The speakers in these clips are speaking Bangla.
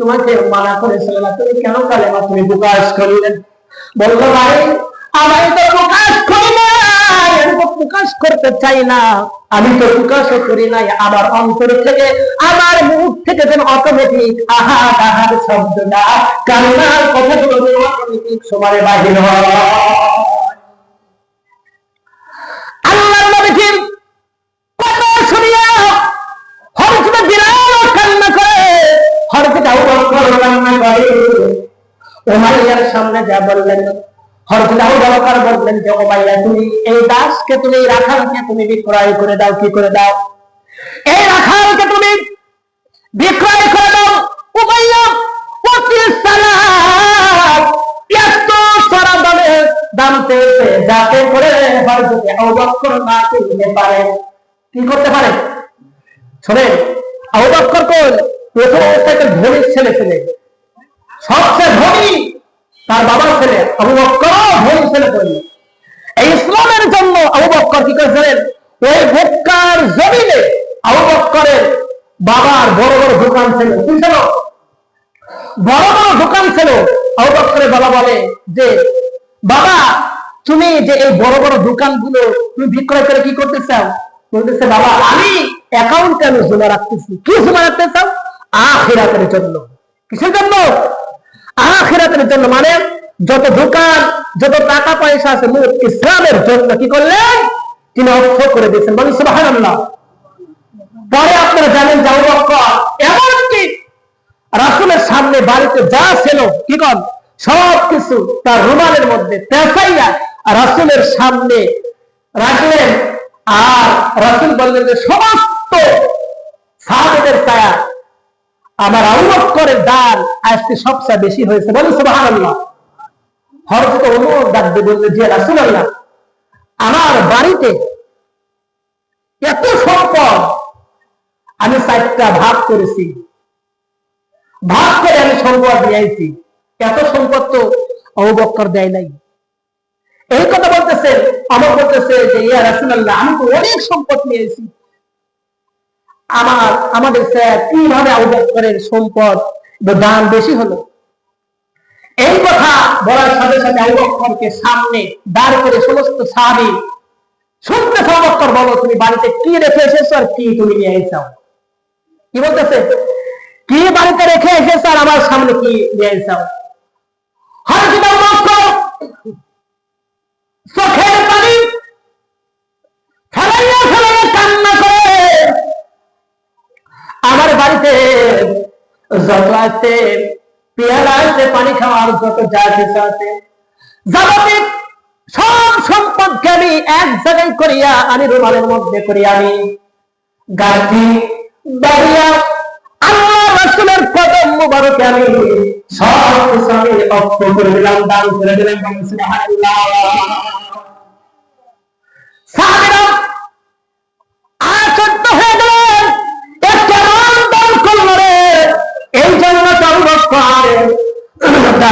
তোমাকে মানা করেছিল না। তুমি কেন কালেমা তুমি প্রকাশ করিলেন বলল ভাই আমি তো প্রকাশ করি প্রকাশ করতে চাই না। আমি তো প্রকাশও করি নাই আমার অন্তর থেকে, আমার মুখ থেকে যেন অটোমেটিক আহা আহার শব্দটা কান্নার কথাগুলো অটোমেটিক সময় বাহির হয়। উমাইয়ার সামনে যা বললেন বললেন যে উমাইয়া তুমি এই দাসকে তুমি রাখালকে তুমি বিক্রয় করে দাও, কি করে দাও? এই তুমি বিক্রয় করে দাও সালাম। এত সারা দামে দাম পেয়েছে, যাতে করে হরকত আবু বকর না কিনতে পারে। কি করতে পারে? শোনেন বকর কোন প্রথম অবস্থায় একটা ধনী ছেলে ছেলে। সবচেয়ে ধনী তার বাবার ছেলে আবু বকর ধনী ছেলে ধনী। এই ইসলামের জন্য আবু বকর কি করেছিলেন? ওই মক্কার জমিনে আবু বকরের বাবার বড় বড় দোকান ছিল। কি বড় বড় দোকান ছিল। আবু বকরের বাবা বলে যে, বাবা, তুমি যে এই বড় বড় দোকানগুলো তুমি বিক্রয় করে কি করতে চাও বলতেছে, বাবা, আমি অ্যাকাউন্ট কেন জমা রাখতেছি। কি জমা রাখতে চাও আখিরাতের জন্য। কিসের জন্য? আখিরাতের জন্য মানে যত দোকান যত টাকা পয়সা আছে ইসলামের জন্য কি করলেন তিনি অর্থ করে দিয়েছেন। মানে সুবহানাল্লাহ। পরে আপনারা জানেন যে এমনকি রাসুলের সামনে বাড়িতে যা ছিল, কি কন সব কিছু তার রুমালের মধ্যে পেঁচাইয়া রাসুলের সামনে রাখলেন। আর রাসুল বললেন যে, সমস্ত সাহাবেদের ছায়া আমার আউরক্ষরের দান আজকে সবচেয়ে বেশি হয়েছে বলে আল্লাহ হরকত অনুর ডাক দিয়ে বললেন যে রাসুল আল্লাহ আমার বাড়িতে এত সম্পদ আমি চারটা ভাগ করেছি। ভাগ করে আমি সম্পদ নিয়েছি এত সম্পদ তো অবক্কর দেয় নাই। এই কথা বলতেছে আমার বলতেছে যে, ইয়া রাসুল্লাহ আমি তো অনেক সম্পদ নিয়েছি আমার আমাদের স্যার কীভাবে আবুবকরের সম্পদ বা দান বেশি হলো? এই কথা বলার সাথে সাথে আবুবকরকে সামনে দাঁড় করে সমস্ত সাহাবী শুনতে আবুবকর বলো, তুমি বাড়িতে কি রেখে এসেছ আর কি তুমি নিয়ে এসেছ কি বলতেছে? কি বাড়িতে রেখে এসেছ আর আমার সামনে কি নিয়ে এসেছ হযরত আবুবকর চোখের পানি যত আছে পেয়ারা আছে পানি খাওয়ার যত যা কিছু আছে যাবতীয় সব সম্পদকে আমি এক জায়গায় করিয়া, আমি রুমালের মধ্যে করিয়া আমি গাছি দাঁড়িয়া আল্লাহ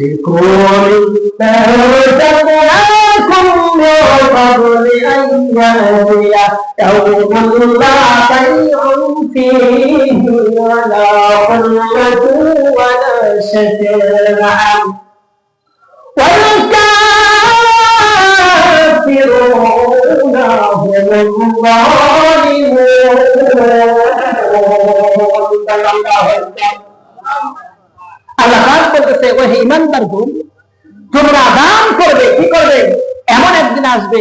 بقول فأوتقناكم وقبل أن يأتي পাক বলতেছে ওই ইমানদার গুণ তোমরা দান করবে, কি করবে? এমন একদিন আসবে,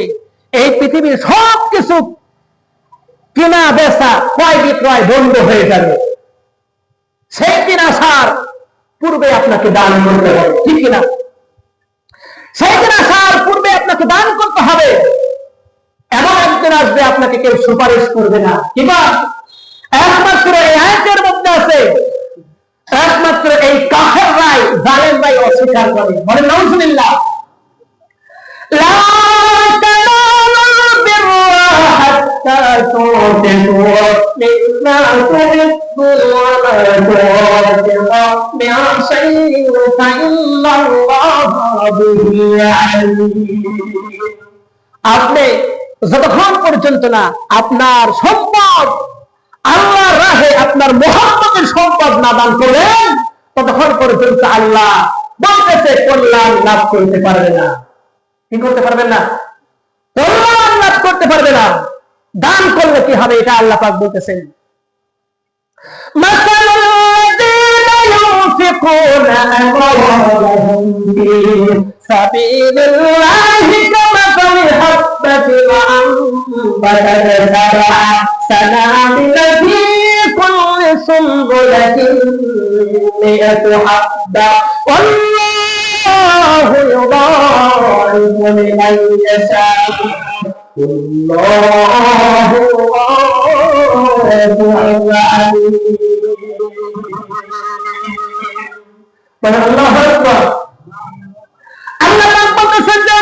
এই পৃথিবীর সব কিছু কেনা বেচা, ক্রয় বিক্রয় বন্ধ হয়ে যাবে। সেই দিন আসার পূর্বে আপনাকে দান করতে হবে, ঠিক কিনা সেই দিন আসার পূর্বে আপনাকে দান করতে হবে। এমন একদিন আসবে, আপনাকে কেউ সুপারিশ করবে না। কিংবা? অস্বীকার করে বলে নজরুল্লাহ لا একমাত্র এই কাফের রায়, জালেম ভাই অস্বীকার করে। বলে নজরুল্লাহ আপনি যতক্ষণ পর্যন্ত না আপনার সম্পদ সম্পদ না দান করলেন ততক্ষণ পর্যন্ত আল্লাহ বলতেছে কল্যাণ লাভ করতে পারবে না কি করতে পারবেন না কল্যাণ লাভ করতে পারবে না দান করলে কি হবে এটা আল্লাহ পাক বলতেছেন مثل الذين ينفقون أموالهم في سبيل الله كمثل حبة أنبتت سبع سنابل في كل سنبلة مئة حبة والله يضاعف لمن يشاء والله واسع عليم বলেন আল্লাহু আকবার আল্লাহ পাক বলতেছেন যে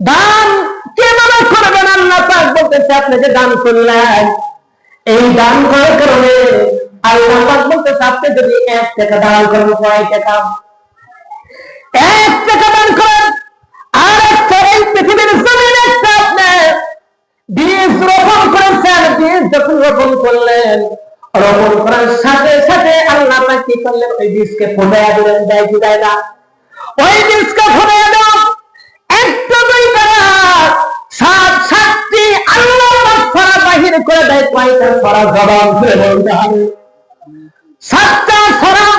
দান কিভাবে করবেন আল্লাহ পাক বলতেছে আপনি যে দান করলেন এই দান করার কারণে আল্লাহ পাক বলতেছে আপনি যদি এক টাকা দান করেন কয় টাকা। এক টাকা দান করেন, আর একটা এই পৃথিবীর জমিন একটা আপনি বীজ রোপণ করেছেন, বীজ যখন রোপণ করলেন, রোপণ করার সাথে সাথে আল্লাহ পাক কি করলেন? ওই বীজকে ফোটাইয়া দিলেন, দেয় কি দেয় না? ওই বীজকে ফোটাইয়া দাও করে দেয়, কয়টা ফরা বলতে হবে। সাতটা করবে?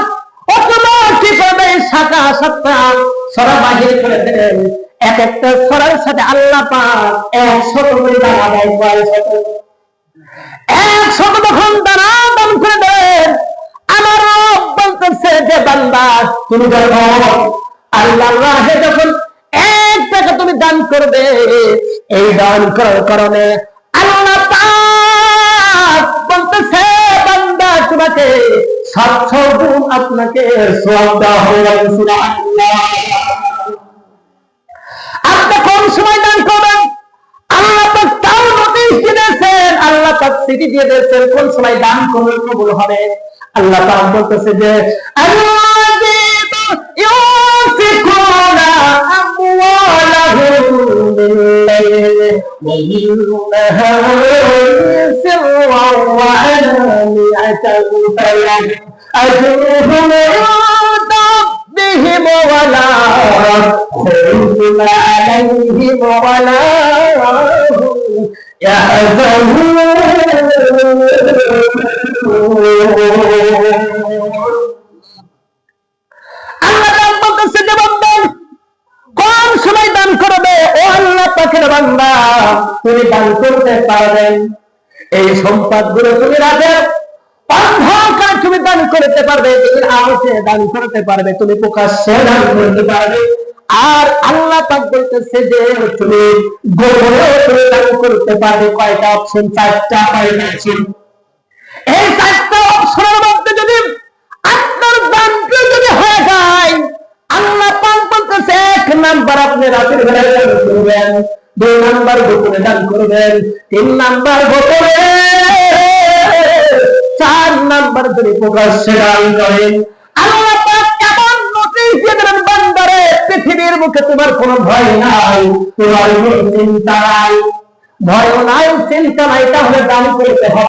সাতটা বাহির করে দেন এক একটা সরার সাথে আল্লাহ পাক করে দেয় দাঁড়া দান করে দেন আমার বলতেছে যে বান্দা, তুমি যখন আল্লাহর রাহে যখন এক টাকা তুমি দান করবে, এই দান করার কারণে সাতশো গুণ আপনাকে আপনি কোন সময় দান করবেন? আল্লাহ দিয়েছেন, আল্লাহ পাক দিয়ে দিয়েছেন, কোন সময় দান করবেন কবুল হবে? আল্লাহ পাক বলতেছে যে আল্লাযীনা ليلها سرا وعلانية فلن أجرهم عند ربهم ولا خوف عليهم ولا يحزنون পাকের বান্দা, তুমি দান করতে পারবেন এই সম্পদগুলো তুমি অন্ধকার তুমি দান করতে পারবে দিনের আলোতে দান করতে পারবে, তুমি প্রকাশ্যে দান করতে পারবে। আর আল্লাহ পাক বলতেছে যে, তুমি গোপনে তুমি দান করতে পারবে। কয়টা অপশন চারটা কয়টা অপশন এই চারটা অপশনের মধ্যে যদি আপনার দানটা যদি হয়ে বলতেছে, এক নাম্বার আপনি রাতের করবেন দুই নাম্বার গোপনে দান করবেন, তিন নাম্বার গোপনে চার নাম্বার প্রকাশ্যে দান করেন পৃথিবীর মুখে তোমার কোনো ভয় নাই, তোমার চিন্তা নাই। ভয় নাই, চিন্তা নাই, তাহলে দান করতে হবে।